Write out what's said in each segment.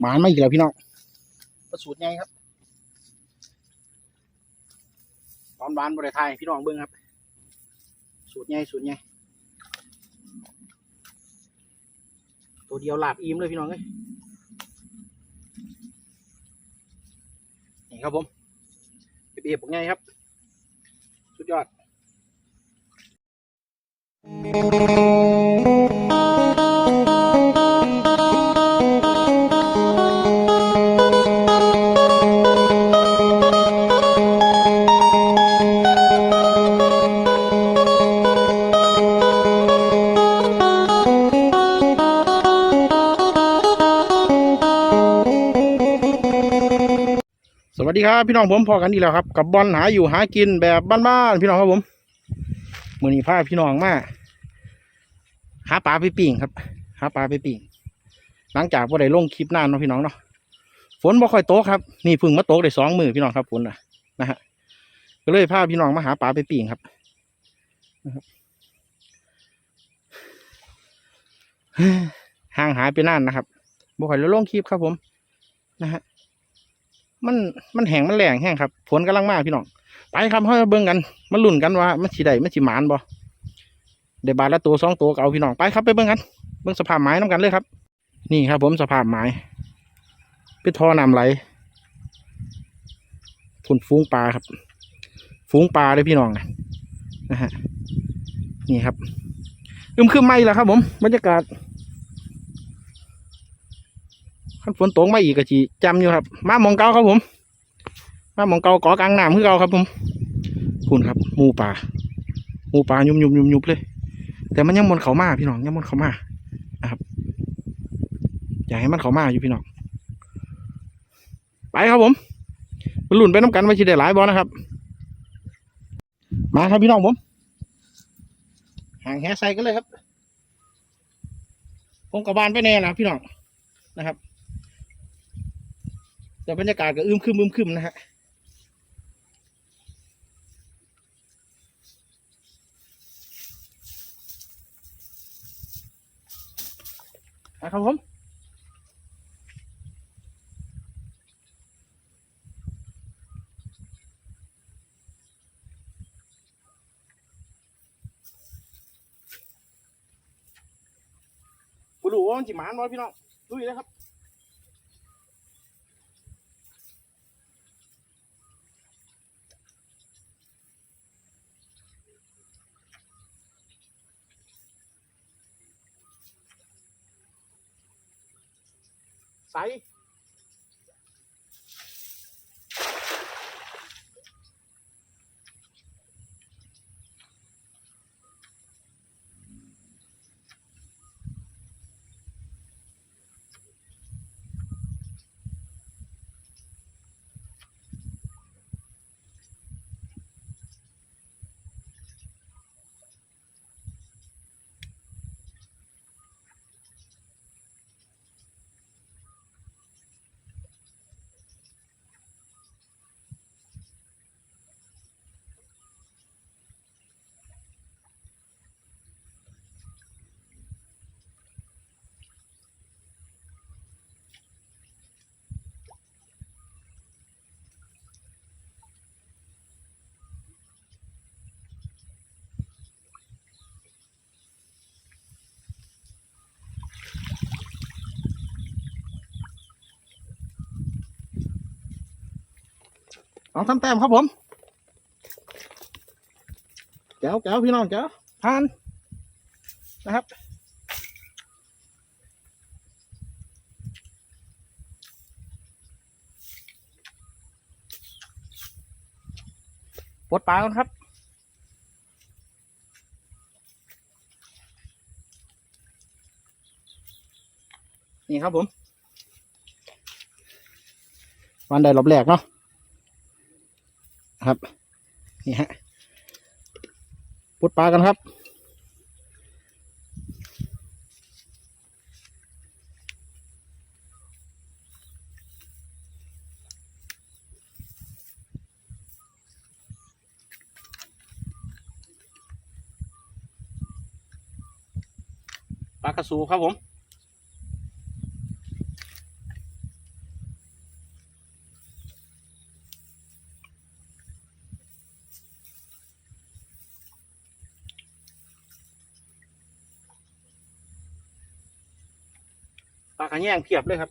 หมานไมาอีกแล้วพี่น้องประสูตรไงครับตอนหวานบริไทยพี่น้องเบิ้งครับ สูตรไงสูตรไงตัวเดียวหลาบอิ่มเลยพี่น้องเอ้ยนี่ครับผมเบียบผมไงครับ สุดยอดสวั ครับพี่น้องผมพอกันอีกแล้วครับ กับบอลหาอยู่หากินแบบบ้านๆพี่น้องครับผมมือนี้พาพี่น้องมาหาปลาไปปิ่งครับ หาปลาไปปิ่งหลังจากว่าได้ลงคลิปนานเนาะพี่น้องเนาะฝนบ่ค่อยโตครับนี่พึ่งมาโตได้สองมือพี่น้องครับฝนนะนะฮะก็เลยพาพี่น้องมาหาปลาไปปิ่งครับนะครับห่างหายไปนานนะครับบ่ค่อยได้ลงคลิปครับผม นะฮะ มันมันแห้งมันแรงแห้งครับฝนกำลังมาพี่น้องไปครับเฮามาเบิ่งกันมาลุ้นกันว่า มันสิได้มันสิหมานบ่ได้บาทละตัวสองตัวก็เอาพี่น้องไปครับไปเบิ่งกันเบิ่งสภาพไม้น้ำกันเลยครับ นี่ครับ ผมสภาพไม้เป็นท่อน้ำไหลฝนฟุ้งปลาครับ ฟุ้งปลาเลยพี่น้องนะนะฮะนี่ครับอึมครึมไม่แล้วครับ ผมบรรยากาศ คันฝนตกมาอีกก็จีจำอยู่ครับ มาหมองเก่าครับผมมาหมองเก่ากาะกลางน้ำคือเก่าครับผมคุณครับหมูป่าหมูป่ายุบยุบยุบยุบเลย แต่มันยังมนเขามาพี่น้องยังมนเขามานะครับอยากให้มันเขามาอยู่พี่น้องไปครับผมไปลุ่นไปน้ำกันว่าจะได้หลายบอลนะครับ มาครับพี่น้องผมห่างแหใส่กันเลยครับผมกับบานไปแน่นะพี่น้องนะครับ แต่บรรยากาศก็อึมครึมอึมครึมนะฮะนะครับผมกูดูว่ามันจิหมานบ่พี่น้องดูอยู่นะครับ ใสลองทำแต้มครับผมแก้วแก้วพี่น้องแก้วทานนะครับปลดปลาก่อนครับนี่ครับผมวันใดรอบแรกเนาะ ครับ นี่ฮะปลดปลากันครับ ปลากระสูครับผม ปลาขะแยงเพียบเลยครับ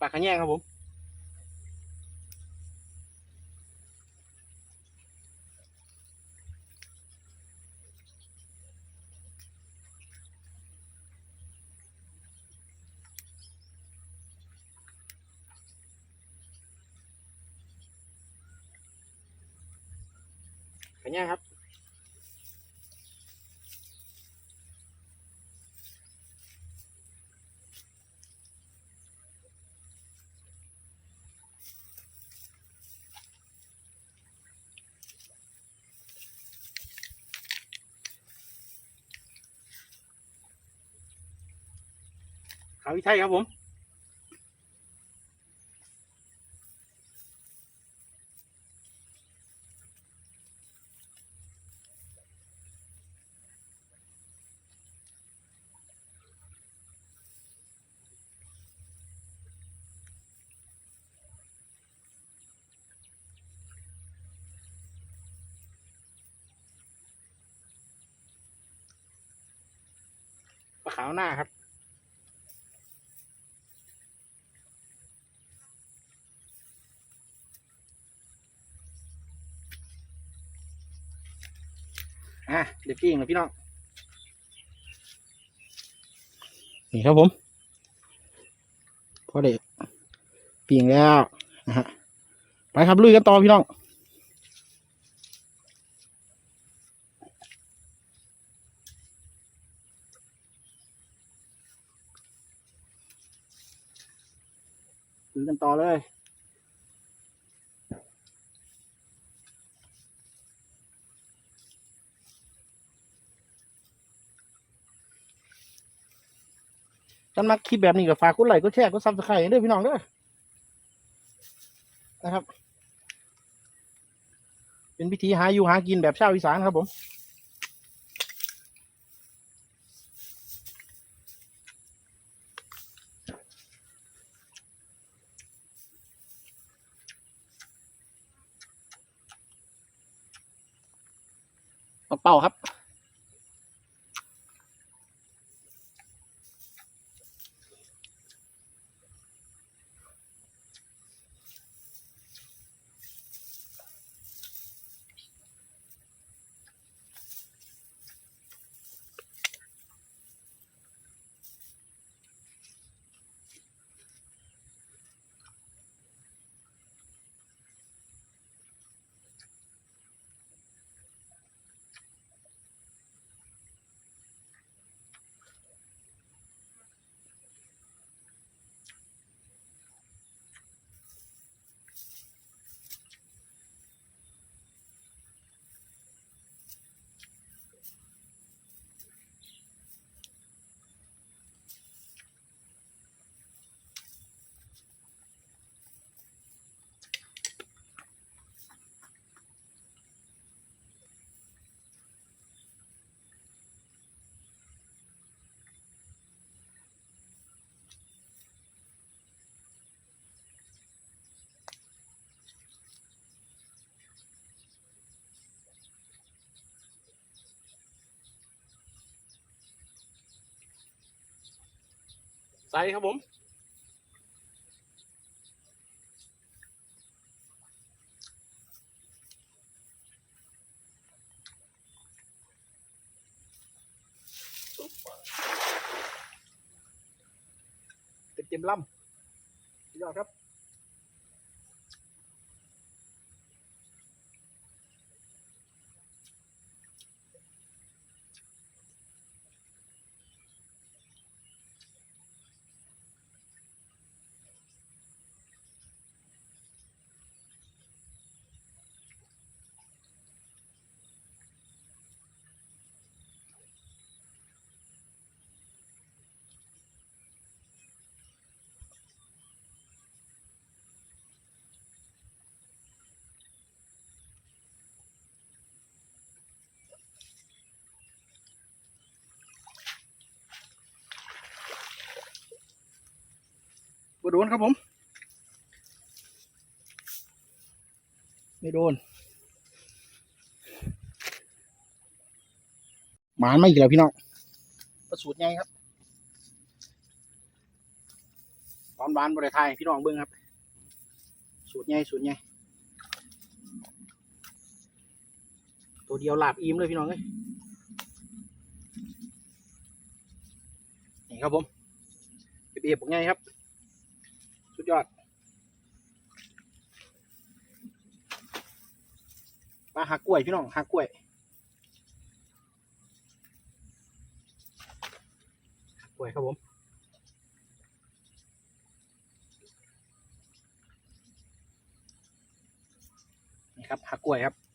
ปลาขะแยงครับผม ขะแยครับขาวิไทยครับผม ปลาขาวหน้าครับ อะเดี๋ยวปิ้งเลยพี่น้อง นี่ครับผมพอเด็กปิ้งแล้วนะฮะไปครับลุยกันต่อพี่น้อง กันต่อเลยท่านมักคลิปแบบนี้ก็ฝากกดไลค์กดแชร์กดซับสไครต์ด้วยพี่น้องด้อนะครับ เป็นวิธีหาอยู่หากินแบบชาวอีสานครับผม เป่าๆครับ ใส่ครับผม เต็มเต็มๆลำยอดครับ โดนครับผม ไม่โดนหมานไม่อีกแล้วพี่น้องประสูตรไงครับตอนบานบริไทยพี่น้องเบิ้งครับ สูตรไงสูตรไงตัวเดียวหลาบอิ่มเลยพี่น้องเลยนี่ครับผมเบียบบง่ายครับ สุดยอดปลาหักกล้วยพี่น้องหักกล้วยหักกล้วยครับผมนี่ครับหักกล้วยครับ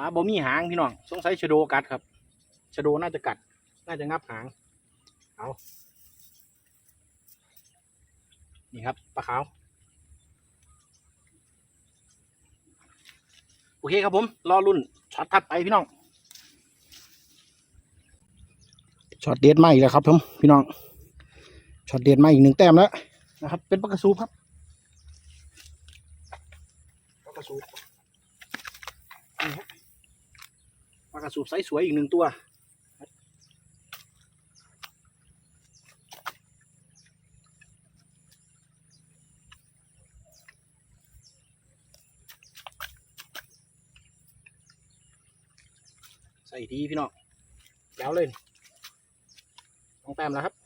าบ่มีหางพี่น้องสงสัยชะโดกัดครับชะโดน่าจะกัด น่าจะงับหางเอานี่ครับปลาขาว โอเคครับผม รอรุ่นช็อตถัดไปพี่น้องช็อตเด็ดมาอีกแล้วครับผมพี่น้องช็อตเด็ดมาอีกหนึ่งแต้มแล้วนะครับ เป็นปลากระสูครับปลากระสูบนี่ฮะ ปลากระสูบไซส์สวยอีกหนึ่งตัว ใส่ดีพี่น้องแล้วเลยต้องแต้มแล้วครับ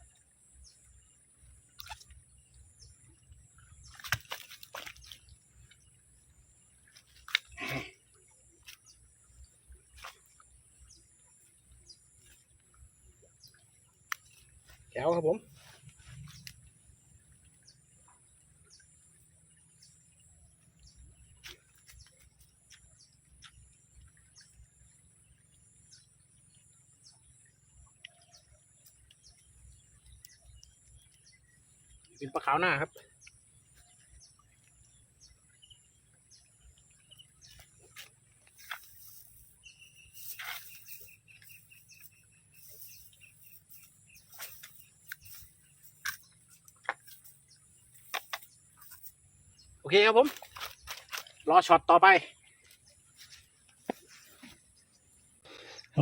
เป็นปลาขาวหน้าครับโอเคครับผม รอช็อตต่อไป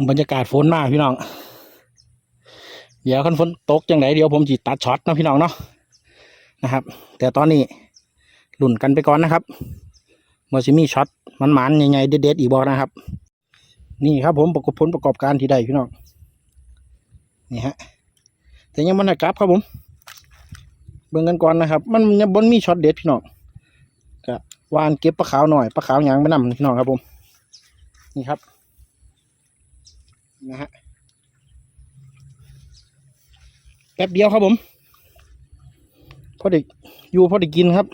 บรรยากาศฝนมากพี่น้อง เดี๋ยวคันฝนตกจังไหนเดี๋ยวผมจีตัดช็อตนะพี่น้องเนาะ นะครับ แต่ตอนนี้หลุ่นกันไปก่อนนะครับมอซิมีช็อตมันๆใหญ่ๆเด็ดๆอีกบอนะครับ นี่ครับผมประกอบผลประกอบการที่ได้พี่น้องนี่ฮะแต่ยังมันกลับครับผม เบิ่งกันก่อนนะครับ มันยังบนมีช็อตเด็ดพี่น้องก็วานเก็บปลาขาวหน่อยปลาขาวหยางไปนำพี่น้องครับผม นี่ครับนะฮะแป๊บเดียวครับผม พอเด็กอยู่พอเด็กกินครับ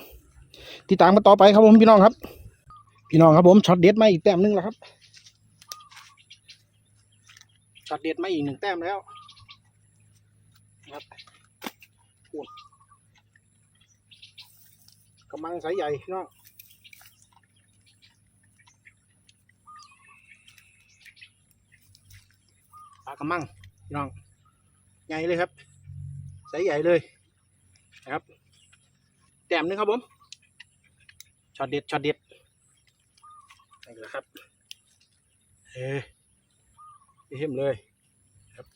ติดตามกันต่อไปครับผมพี่น้องครับ พี่น้องครับผมช็อตเด็ดมาอีกแต้มหนึงแล้วครับช็อตเด็ดมาอีกหนึ่งแต้มแล้วนะครับอุ่นกำลังสายใหญ่พี่น้องปลากระมังพี่น้องใหญ่เลยครับไซส์ใหญ่เลยนะครับ แต้มหนึงครับผมช็อตเด็ดช็อตเด็ดนี่แหละครับเฮ้เห็มเลยครับ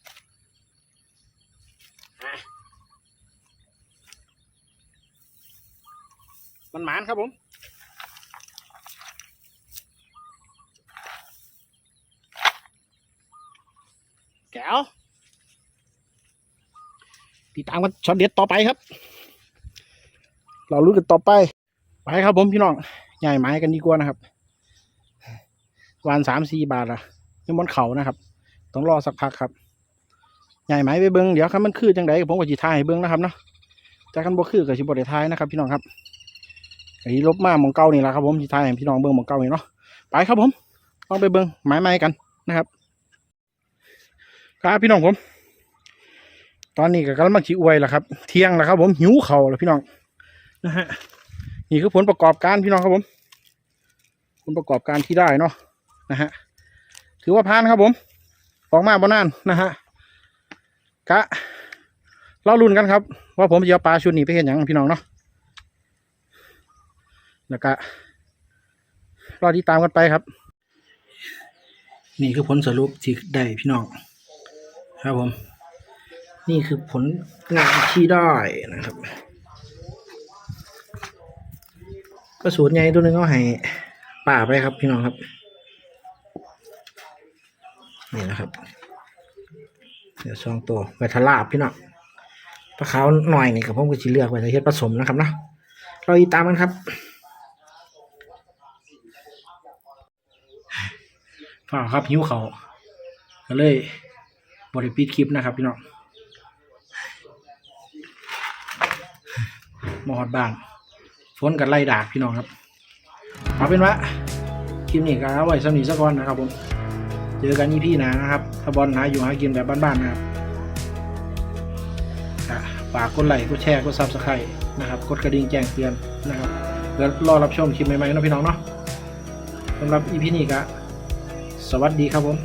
อะมันหมานครับผมแก้วติดตามกันช็อตเด็ดต่อไปครับ เรารู้กันต่อไป ไปครับผมพี่น้อง ใหญ่ไม้กันดีกว่านะครับ วันสามสี่บาทอะยังบนเขานะครับ ต้องรอสักพักครับ ใหญ่ไม้ไปเบิ้งเดี๋ยวครับมันคือจังไดผมก็จีทายเบิ้งนะครับเนาะจากกันบ่คือกับชิบได้ทายนะครับ พี่น้องครับไอ้ลบมาหมองเก่านี่แหละครับผมจีทายให้พี่น้องเบิ้งหมองเก่านี่เนาะ ไปครับผมลองไปเบิ้งไม้ไม้กันนะครับ ครับพี่น้องผม ตอนนี้ก็กำลังมาขี้อวยแล้วครับ เที่ยงแล้วครับ ผมหิวเข่าแล้วพี่น้อง นะฮะนี่คือผลประกอบการพี่น้องครับผม ผลประกอบการที่ได้เนาะนะฮะถือว่าผ่านครับผมออกมาบ่นานนะฮะกะเราลุ้นกันครับ ว่าผมจะเอาปลาชุดนี้ไปเห็นอย่างพี่น้องเนาะแล้วก็รอที่ตามกันไปครับ นี่คือผลสรุปที่ได้พี่น้องครับผม นี่คือผลงานที่ได้นะครับ ก็สูตรใหญ่ตัวหนึงก็ให้ป่าไปครับพี่น้องครับ นี่นะครับ เดี๋ยวซองตัวไวทลาบพี่น้องปลาขาวหน่อยนี่กับผมก็จะเลือกไว้ในเฮ็ดผสมนะครับเนาะเราอีตามกันครับฝ่าครับหิวเขาก็เลยบริปิดคลิปนะครับพี่น้องมอฮอดบ้าน ฝนกันไล่ดากพี่น้องครับเอาเป็นว่าคลิปนี้ก็เอาไว้สำนีสักก่อนนะครับผมเจอกันอีพี่นะครับถ้าบอลหาอยู่หากินแบบบ้านๆนะครับฝากกดไลค์กดแชร์กดซับสไครต์นะครับกดกระดิ่งแจ้งเตือนนะครับเพื่อรอรับชมคลิปใหม่ๆนะพี่น้องเนาะสำหรับอีพีนี้ก็สวัสดีครับผม